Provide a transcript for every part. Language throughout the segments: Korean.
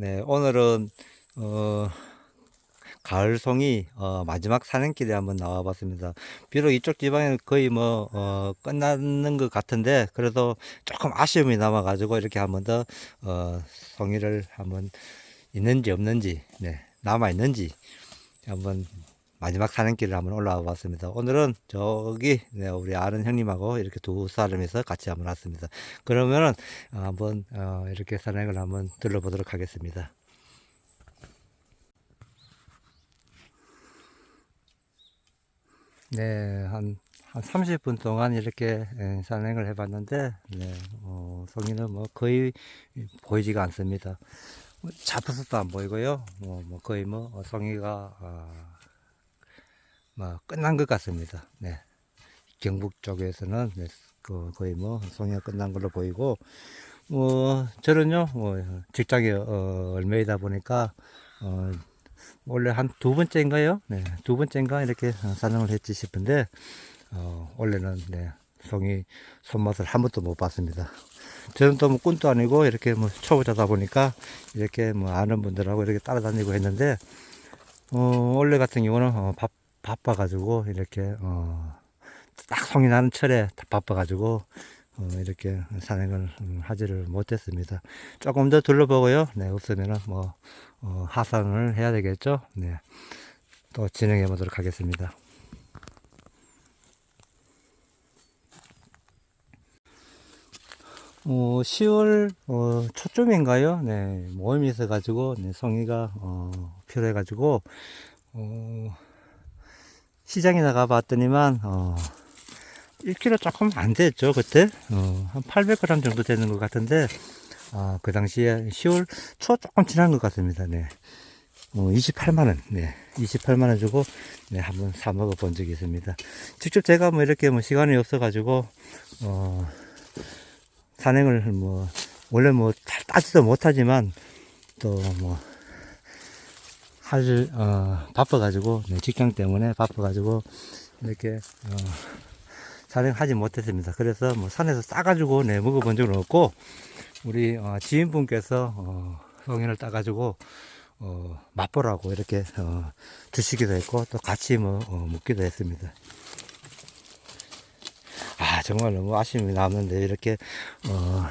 네, 오늘은 어, 가을송이 어, 마지막 산행길에 한번 나와봤습니다. 비록 이쪽 지방에는 거의 뭐 어, 끝나는 것 같은데 그래도 조금 아쉬움이 남아가지고 이렇게 한번 더 어, 송이를 한번 있는지 없는지 네, 남아 있는지 한번 마지막 산행길을 한번 올라와 봤습니다. 오늘은 저기 네, 우리 아는 형님하고 이렇게 두 사람이서 같이 한번 왔습니다. 그러면은 어, 한번 어, 이렇게 산행을 한번 들러보도록 하겠습니다. 네, 한, 한 30분 동안 이렇게 예, 산행을 해봤는데, 네, 어, 송이는 뭐 거의 보이지가 않습니다. 뭐 잡혀서도 안 보이고요. 뭐, 뭐 거의 뭐 어, 송이가 아, 뭐 끝난 것 같습니다. 네. 경북 쪽에서는 네, 그 거의 뭐 송이가 끝난 걸로 보이고 뭐 저는요 뭐 직장이 어, 얼마이다 보니까 어, 원래 한 두 번째인가요? 네, 두 번째인가 이렇게 어, 산행을 했지 싶은데 어, 원래는 네, 송이 손맛을 한 번도 못 봤습니다. 저는 또 뭐 꾼도 아니고 이렇게 뭐 초보자다 보니까 이렇게 뭐 아는 분들하고 이렇게 따라다니고 했는데 어, 원래 같은 경우는 어, 바, 바빠가지고 이렇게 어, 딱 송이 나는 철에 다 바빠가지고 어, 이렇게 산행을 음, 하지를 못했습니다. 조금 더 둘러보고요. 네, 없으면은 뭐 어, 하산을 해야 되겠죠. 네, 또 진행해 보도록 하겠습니다. 어, 10월 어, 초쯤인가요? 네, 모임이 있어가지고 네, 송이가 어, 필요해가지고 어, 시장에 나가 봤더니만 어, 1kg 조금 안 됐죠 그때 어, 한 800g 정도 되는 것 같은데 아, 그 당시에 10월 초 조금 지난 것 같습니다. 네. 어, 28만원, 네. 28만원 주고, 네, 한번 사 먹어 본 적이 있습니다. 직접 제가 뭐 이렇게 뭐 시간이 없어 가지고, 어, 산행을 뭐, 원래 뭐 잘 따지도 못하지만, 또 뭐, 할, 어, 바빠가지고, 네, 직장 때문에 바빠가지고, 이렇게, 어, 산행하지 못했습니다. 그래서 뭐 산에서 싸가지고, 네, 먹어본 적은 없고, 우리 어, 지인분께서 어, 송이를 따가지고 어, 맛보라고 이렇게 어, 주시기도 했고 또 같이 뭐 어, 먹기도 했습니다. 아 정말 너무 아쉬움이 남는데 이렇게 어,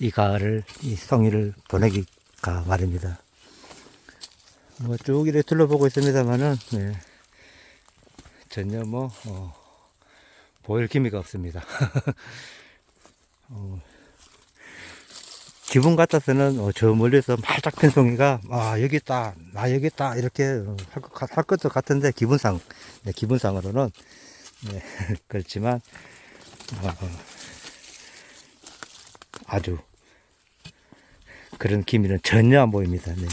이 가을을 이 송이를 보내기가 말입니다. 뭐 쭉 이렇게 둘러보고 있습니다만은 네, 전혀 뭐 어, 보일 기미가 없습니다. 어, 기분 같아서는 어, 저 멀리서 말짝 핀 송이가 아 여기 있다 나 여기 있다 이렇게 어, 할, 것, 같- 할 것도 같은데 기분상 네, 기분상으로는 네, 그렇지만 어, 어, 아주 그런 기미는 전혀 안 보입니다. 네.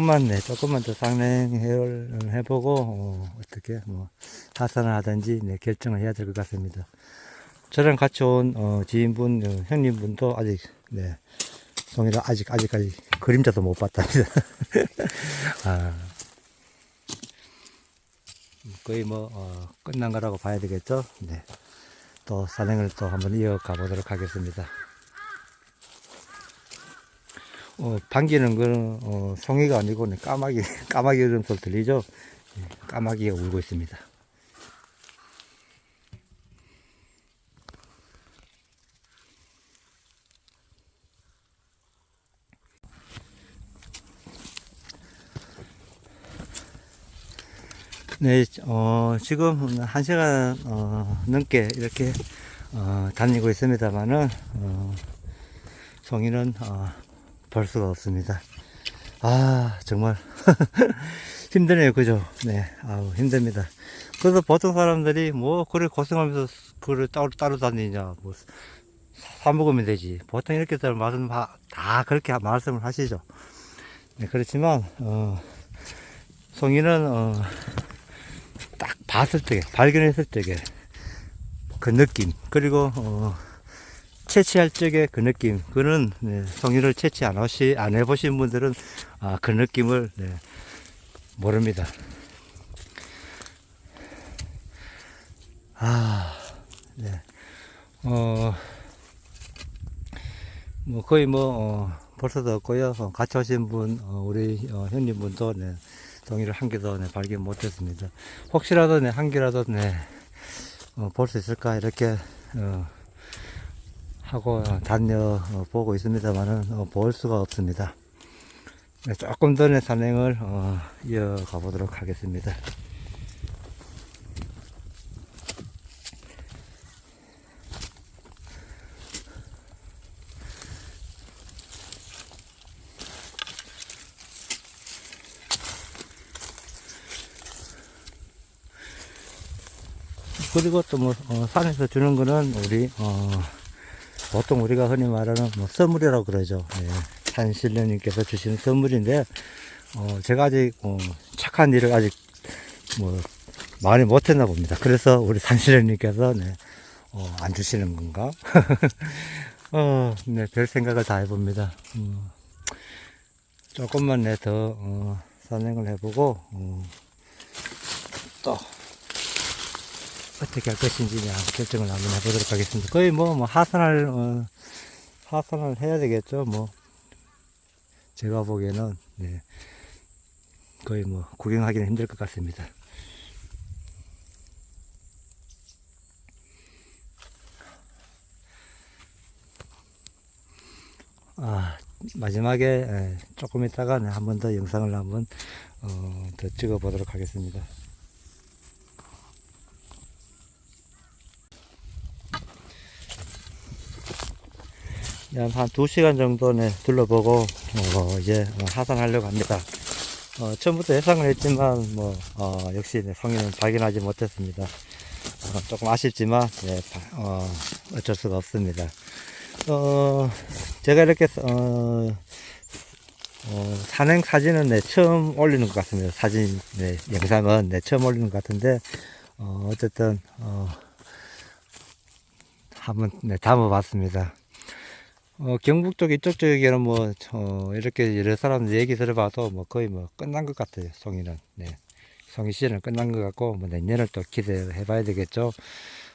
조금만 네, 조금만 더 상행을 해보고 어, 떻게 뭐 하산을 하든지 네, 결정을 해야 될 것 같습니다. 저랑 같이 온 어, 지인분 어, 형님분도 아직 네 송이를 아직 아직까지 그림자도 못 봤답니다. 아, 거의 뭐 어, 끝난 거라고 봐야 되겠죠. 네. 또 산행을 또 한번 이어가 보도록 하겠습니다. 어, 반기는 거는, 어, 송이가 아니고, 네, 까마귀, 까마귀 울음소리 들리죠? 네, 까마귀가 울고 있습니다. 네, 어, 지금 한 시간, 어, 넘게 이렇게, 어, 다니고 있습니다만은, 어, 송이는, 어, 볼 수가 없습니다. 아, 정말 힘드네요. 그죠? 네. 아우, 힘듭니다. 그래서 보통 사람들이 뭐, 그래, 고생하면서 그걸 따로, 따로 다니냐, 뭐, 사- 사 먹으면 되지. 보통 이렇게 들 말씀, 다 그렇게 말씀을 하시죠. 네, 그렇지만, 어, 송이는, 어, 딱 봤을 때, 발견했을 적에 그 느낌, 그리고, 어, 채취할 적의 그 느낌, 그는 네, 송이를 채취 안, 하시, 안 해보신 분들은 아, 그 느낌을 네, 모릅니다. 아, 네. 어, 뭐 거의 뭐, 어, 벌써도 없고요. 어, 같이 오신 분, 어, 우리 어, 형님분도 네, 동의를 한 개도 네, 발견 못했습니다. 혹시라도 네, 한 개라도 네, 어, 볼 수 있을까 이렇게 어, 하고 어, 다녀 어, 보고 있습니다만은 어, 볼 수가 없습니다. 네, 조금 더 네, 산행을 어, 이어가 보도록 하겠습니다. 그리고 또 뭐 산에서 주는 거는 우리 어, 보통 우리가 흔히 말하는 뭐 선물이라고 그러죠. 예, 산신령님께서 주시는 선물인데 어, 제가 아직 어, 착한 일을 아직 뭐 많이 못했나 봅니다. 그래서 우리 산신령님께서 네, 어, 안 주시는 건가? 어, 네, 별 생각을 다 해봅니다. 음, 조금만 네, 더 어, 산행을 해보고 어, 또 어떻게 할 것인지 네, 한번 결정을 한번 해보도록 하겠습니다. 거의 뭐, 뭐 하산을 어, 하산을 해야 되겠죠. 뭐 제가 보기에는 네, 거의 뭐 구경하기는 힘들 것 같습니다. 아, 마지막에 에, 조금 있다가 한 번 더 영상을 한번 어, 더 찍어 보도록 하겠습니다. 한 2시간 정도는 둘러보고 어, 이제 어, 하산하려고 합니다. 어, 처음부터 예상을 했지만 뭐 어, 역시 네, 성인은 발견하지 못했습니다. 어, 조금 아쉽지만 네, 바- 어, 어쩔 수가 없습니다. 어, 제가 이렇게 어, 어, 산행 사진은 네, 처음 올리는 것 같습니다. 사진 네, 영상은 네, 처음 올리는 것 같은데 어, 어쨌든 어, 한번 네, 담아봤습니다. 어, 경북 쪽 이쪽 쪽에는 뭐, 어, 이렇게 여러 사람들 얘기 들어봐도 뭐 거의 뭐 끝난 것 같아요, 송이는. 네. 송이 시즌은 끝난 것 같고, 뭐 내년을 또 기대해 봐야 되겠죠.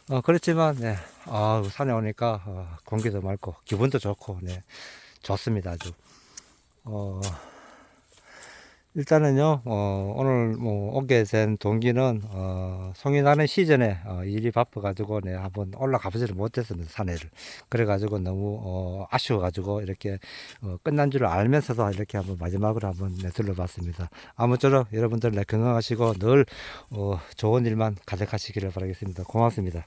어, 그렇지만, 네. 아, 산에 오니까, 어, 공기도 맑고, 기분도 좋고, 네. 좋습니다, 아주. 어, 일단은요, 어, 오늘 뭐 오게 된 동기는, 어, 송이 나는 시즌에, 어, 일이 바빠가지고, 네, 한번 올라가 보지를 못했습니다, 산에를. 그래가지고 너무, 어, 아쉬워가지고, 이렇게, 어, 끝난 줄 알면서도 이렇게 한번 마지막으로 한번 네, 둘러봤습니다. 아무쪼록 여러분들 네, 건강하시고 늘, 어, 좋은 일만 가득하시기를 바라겠습니다. 고맙습니다.